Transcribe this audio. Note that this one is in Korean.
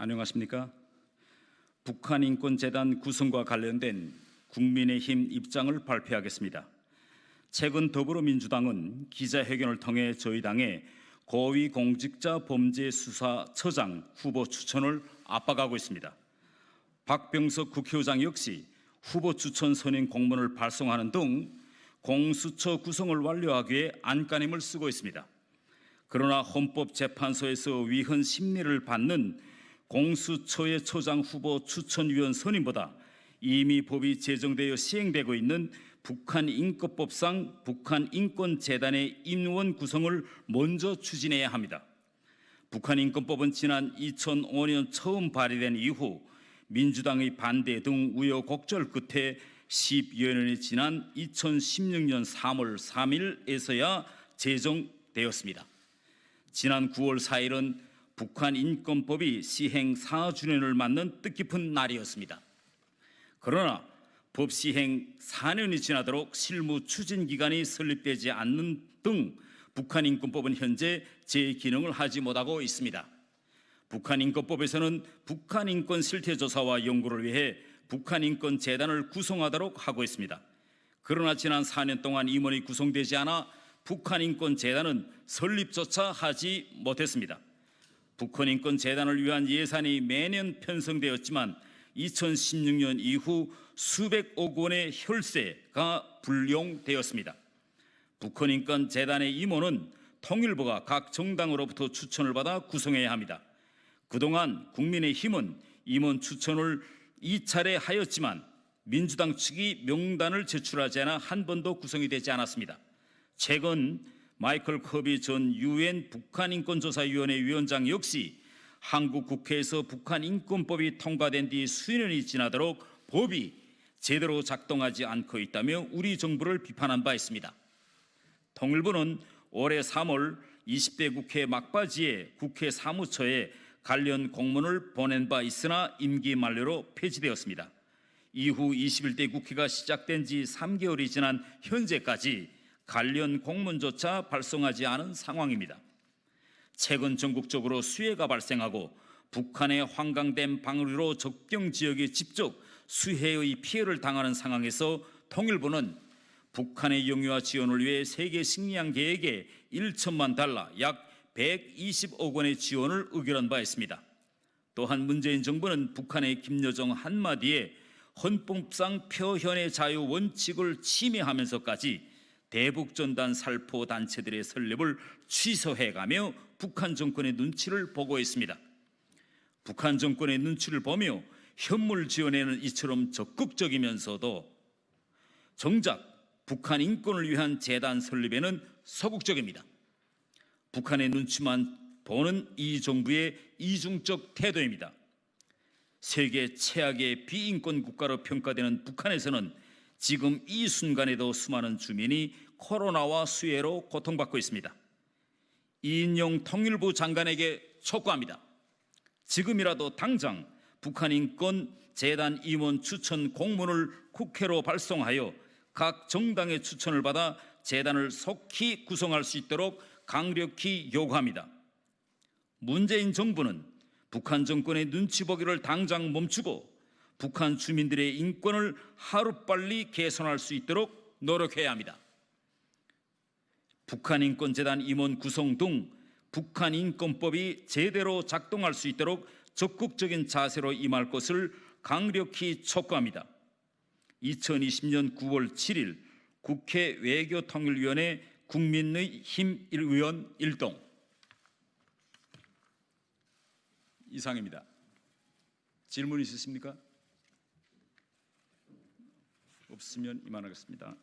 안녕하십니까? 북한 인권재단 구성과 관련된 국민의힘 입장을 발표하겠습니다. 최근 더불어민주당은 기자회견을 통해 저희 당의 고위공직자 범죄수사처장 후보 추천을 압박하고 있습니다. 박병석 국회의장 역시 후보 추천 선임 공문을 발송하는 등 공수처 구성을 완료하기 위해 안간힘을 쓰고 있습니다. 그러나 헌법재판소에서 위헌 심리를 받는 공수처의 처장 후보 추천위원 선임보다 이미 법이 제정되어 시행되고 있는 북한 인권법상 북한 인권재단의 임원 구성을 먼저 추진해야 합니다. 북한 인권법은 지난 2005년 처음 발의된 이후 민주당의 반대 등 우여곡절 끝에 10여 년이 지난 2016년 3월 3일에서야 제정되었습니다. 지난 9월 4일은 북한 인권법이 시행 4주년을 맞는 뜻깊은 날이었습니다. 그러나 법 시행 4년이 지나도록 실무 추진 기간이 설립되지 않는 등 북한 인권법은 현재 제 기능을 하지 못하고 있습니다. 북한 인권법에서는 북한 인권 실태 조사와 연구를 위해 북한 인권 재단을 구성하도록 하고 있습니다. 그러나 지난 4년 동안 임원이 구성되지 않아 북한 인권 재단은 설립조차 하지 못했습니다. 북한 인권 재단을 위한 예산이 매년 편성되었지만 2016년 이후 수백억 원의 혈세가 불용되었습니다. 북한 인권 재단의 임원은 통일부가 각 정당으로부터 추천을 받아 구성해야 합니다. 그동안 국민의힘은 임원 추천을 2차례 하였지만 민주당 측이 명단을 제출하지 않아 한 번도 구성이 되지 않았습니다. 최근 마이클 커비 전 유엔 북한인권조사위원회 위원장 역시 한국 국회에서 북한 인권법이 통과된 뒤 수년이 지나도록 법이 제대로 작동하지 않고 있다며 우리 정부를 비판한 바 있습니다. 통일부는 올해 3월 20대 국회 막바지에 국회 사무처에 관련 공문을 보낸 바 있으나 임기 만료로 폐지되었습니다. 이후 21대 국회가 시작된 지 3개월이 지난 현재까지 관련 공문조차 발송하지 않은 상황입니다. 최근 전국적으로 수해가 발생하고 북한의 환강된 방류로 접경 지역에 직접 수해의 피해를 당하는 상황에서 통일부는 북한의 영유아 지원을 위해 세계 식량 계획에 1천만 달러 약 120억 원의 지원을 의결한 바 있습니다. 또한 문재인 정부는 북한의 김여정 한마디에 헌법상 표현의 자유 원칙을 침해하면서까지 대북전단 살포 단체들의 설립을 취소해가며 북한 정권의 눈치를 보고 있습니다. 북한 정권의 눈치를 보며 현물 지원에는 이처럼 적극적이면서도 정작 북한 인권을 위한 재단 설립에는 소극적입니다. 북한의 눈치만 보는 이 정부의 이중적 태도입니다. 세계 최악의 비인권 국가로 평가되는 북한에서는 지금 이 순간에도 수많은 주민이 코로나와 수해로 고통받고 있습니다. 이인용 통일부 장관에게 촉구합니다. 지금이라도 당장 북한 인권 재단 임원 추천 공문을 국회로 발송하여 각 정당의 추천을 받아 재단을 속히 구성할 수 있도록 강력히 요구합니다. 문재인 정부는 북한 정권의 눈치 보기를 당장 멈추고 북한 주민들의 인권을 하루빨리 개선할 수 있도록 노력해야 합니다. 북한 인권재단 임원 구성 등 북한 인권법이 제대로 작동할 수 있도록 적극적인 자세로 임할 것을 강력히 촉구합니다. 2020년 9월 7일 국회 외교통일위원회 국민의 힘 의원 1동 이상입니다. 질문 있으십니까? 없으면 이만하겠습니다.